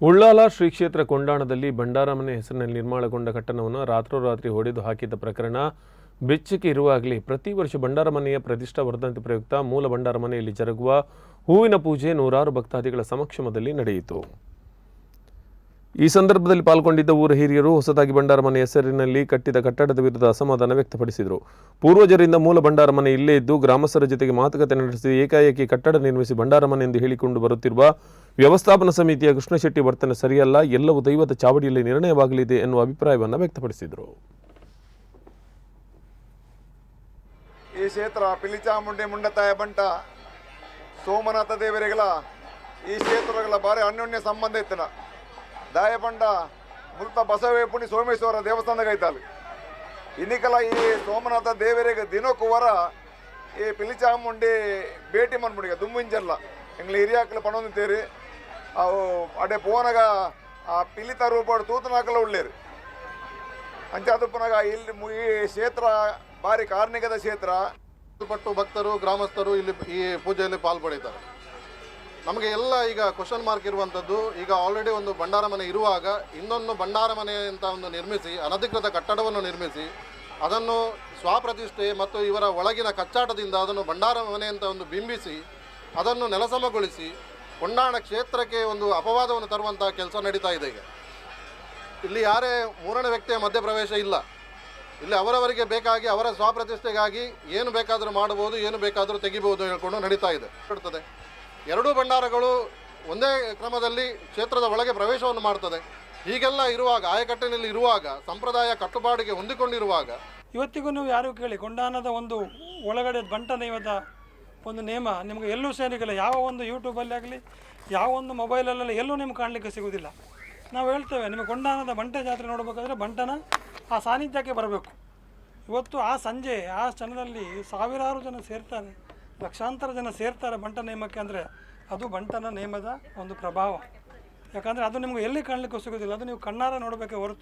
ಉಳ್ಳಾಲ ಶ್ರೀ ಕ್ಷೇತ್ರ ಕೊಂಡಾಣದಲ್ಲಿ ಭಂಡಾರಮನೆ ಹೆಸರಿನಲ್ಲಿ ನಿರ್ಮಾಣಗೊಂಡ ಕಟ್ಟಡವನ್ನು ರಾತ್ರೋರಾತ್ರಿ ಹೊಡೆದು ಹಾಕಿದ ಪ್ರಕರಣ ಬೆಚ್ಚಕ್ಕೆ ಇರುವಾಗಲೇ. ಪ್ರತಿ ವರ್ಷ ಭಂಡಾರಮನೆಯ ಪ್ರತಿಷ್ಠಾ ವರ್ಧಂತಿ ಪ್ರಯುಕ್ತ ಮೂಲ ಭಂಡಾರಮನೆಯಲ್ಲಿ ಜರುಗುವ ಹೂವಿನ ಪೂಜೆ ನೂರಾರು ಭಕ್ತಾದಿಗಳ ಸಮಕ್ಷಮದಲ್ಲಿ ನಡೆಯಿತು. ಈ ಸಂದರ್ಭದಲ್ಲಿ ಪಾಲ್ಗೊಂಡಿದ್ದ ಊರ ಹಿರಿಯರು ಹೊಸದಾಗಿ ಭಂಡಾರ ಮನೆ ಹೆಸರಿನಲ್ಲಿ ಕಟ್ಟಿದ ಕಟ್ಟಡದ ವಿರುದ್ಧ ಅಸಮಾಧಾನ ವ್ಯಕ್ತಪಡಿಸಿದರು. ಪೂರ್ವಜರಿಂದ ಮೂಲ ಭಂಡಾರ ಮನೆ ಇಲ್ಲೇ ಇದ್ದು ಗ್ರಾಮಸ್ಥರ ಜೊತೆಗೆ ಮಾತುಕತೆ ನಡೆಸಿ ಏಕಾಏಕಿ ಕಟ್ಟಡ ನಿರ್ಮಿಸಿ ಭಂಡಾರಮನೆ ಎಂದು ಹೇಳಿಕೊಂಡು ಬರುತ್ತಿರುವ ವ್ಯವಸ್ಥಾಪನಾ ಸಮಿತಿಯ ಕೃಷ್ಣಶೆಟ್ಟಿ ವರ್ತನೆ ಸರಿಯಲ್ಲ, ಎಲ್ಲವೂ ದೈವದ ಚಾವಡಿಯಲ್ಲಿ ನಿರ್ಣಯವಾಗಲಿದೆ ಎನ್ನುವ ಅಭಿಪ್ರಾಯವನ್ನು ವ್ಯಕ್ತಪಡಿಸಿದರು. ಈ ಕ್ಷೇತ್ರ ಪಿಲಿಚಾಮುಂಡಿ ಮುಂಡತಾಯ ಬಂಟ. ಸೋಮನಾಥ ದೇವರಿಗಳ ಈ ಕ್ಷೇತ್ರಗಳ ಭಾರಿ ಅನ್ಯೋನ್ಯ ಸಂಬಂಧ ಇತ್ತಿನ ದಾಯಬಂಡ ಮೃತ ಬಸವೇಪುಣಿ ಸೋಮೇಶ್ವರ ದೇವಸ್ಥಾನದಾಗ ಐತಲ್ಲಿ ಇನ್ನಿಕಲ ಈ ಸೋಮನಾಥ ದೇವರಿಗೆ ದಿನಕ್ಕೆ ವರ ಈ ಪಿಲಿಚಾಮುಂಡಿ ಭೇಟಿ ಮನ್ಬಿಡಿಗೆ ದುಮ್ಮಿಂಜಲ್ಲ. ಎಂಗ್ಲ ಹಿರಿಯಾಕಲು ಪಣೊಂದಿತ್ತೇರಿ ಅವು ಅಡೆ ಪೋನಗ ಆ ಪಿಲಿತ ರೂಪಾಡು ತೂತನಾಕಲ ಉಳ್ಳೇರಿ. ಅಂಚಾದುಪ್ಪನಾಗ ಇಲ್ಲಿ ಈ ಕ್ಷೇತ್ರ ಭಾರಿ ಕಾರ್ಣಿಕದ ಕ್ಷೇತ್ರ. ಪಟ್ಟು ಭಕ್ತರು, ಗ್ರಾಮಸ್ಥರು ಇಲ್ಲಿ ಈ ಪೂಜೆಯಲ್ಲಿ ಪಾಲ್ಗೊಳ್ಳಿದ್ದಾರೆ ನಮಗೆ ಎಲ್ಲ ಈಗ ಕ್ವಶನ್ ಮಾರ್ಕ್ ಇರುವಂಥದ್ದು, ಈಗ ಆಲ್ರೆಡಿ ಒಂದು ಭಂಡಾರ ಮನೆ ಇರುವಾಗ ಇನ್ನೊಂದು ಭಂಡಾರ ಮನೆ ಅಂತ ಒಂದು ನಿರ್ಮಿಸಿ, ಅನಧಿಕೃತ ಕಟ್ಟಡವನ್ನು ನಿರ್ಮಿಸಿ, ಅದನ್ನು ಸ್ವಪ್ರತಿಷ್ಠೆ ಮತ್ತು ಇವರ ಒಳಗಿನ ಕಚ್ಚಾಟದಿಂದ ಅದನ್ನು ಭಂಡಾರ ಮನೆ ಅಂತ ಒಂದು ಬಿಂಬಿಸಿ, ಅದನ್ನು ನೆಲಸಮಗೊಳಿಸಿ ಕೊಂಡಾಣ ಕ್ಷೇತ್ರಕ್ಕೆ ಒಂದು ಅಪವಾದವನ್ನು ತರುವಂಥ ಕೆಲಸ ನಡೀತಾ ಇದೆ ಈಗ. ಇಲ್ಲಿ ಯಾರೇ ಮೂರನೇ ವ್ಯಕ್ತಿಯ ಮಧ್ಯಪ್ರವೇಶ ಇಲ್ಲ. ಇಲ್ಲಿ ಅವರವರಿಗೆ ಬೇಕಾಗಿ, ಅವರ ಸ್ವಪ್ರತಿಷ್ಠೆಗಾಗಿ ಏನು ಬೇಕಾದರೂ ಮಾಡಬಹುದು, ಏನು ಬೇಕಾದರೂ ತೆಗಿಬಹುದು ಹೇಳ್ಕೊಂಡು ನಡೀತಾ ಇದೆ. ಇರ್ತದೆ ಎರಡೂ ಭಂಡಾರಗಳು ಒಂದೇ ಕ್ರಮದಲ್ಲಿ ಕ್ಷೇತ್ರದ ಒಳಗೆ ಪ್ರವೇಶವನ್ನು ಮಾಡ್ತದೆ. ಹೀಗೆಲ್ಲ ಇರುವಾಗ ಆಯಕಟ್ಟಿನಲ್ಲಿ ಇರುವಾಗ, ಸಂಪ್ರದಾಯ ಕಟ್ಟುಪಾಡಿಗೆ ಹೊಂದಿಕೊಂಡಿರುವಾಗ. ಇವತ್ತಿಗೂ ನೀವು ಯಾರು ಕೇಳಿ, ಕೊಂಡಾನದ ಒಂದು ಒಳಗಡೆ ಬಂಟ ದೈವದ ಒಂದು ನೇಮ, ನಿಮಗೆ ಎಲ್ಲೂ ಸೇರಿಗಿಲ್ಲ. ಯಾವ ಒಂದು ಯೂಟ್ಯೂಬಲ್ಲಿ ಆಗಲಿ, ಯಾವ ಒಂದು ಮೊಬೈಲಲ್ಲೆಲ್ಲ ಎಲ್ಲೂ ನಿಮ್ಗೆ ಕಾಣಲಿಕ್ಕೆ ಸಿಗೋದಿಲ್ಲ. ನಾವು ಹೇಳ್ತೇವೆ, ನಿಮಗೆ ಕೊಂಡಾನದ ಬಂಟೆ ಜಾತ್ರೆ ನೋಡಬೇಕಾದ್ರೆ ಬಂಟನ ಆ ಸಾನ್ನಿಧ್ಯಕ್ಕೆ ಬರಬೇಕು. ಇವತ್ತು ಆ ಸಂಜೆ, ಆ ಕ್ಷಣದಲ್ಲಿ ಸಾವಿರಾರು ಜನ ಸೇರ್ತಾರೆ. ಲಕ್ಷಾಂತರ ಜನ ಸೇರ್ತಾರೆ ಬಂಟ ನೇಮಕ್ಕೆ ಅಂದರೆ ಅದು ಬಂಟನ ನೇಮದ ಒಂದು ಪ್ರಭಾವ. ಯಾಕಂದರೆ ಅದು ನಿಮ್ಗೆ ಎಲ್ಲಿ ಕಾಣಲಿಕ್ಕೂ ಸಿಗೋದಿಲ್ಲ, ಅದು ನೀವು ಕಣ್ಣಾರ ನೋಡಬೇಕೆ ಹೊರತು.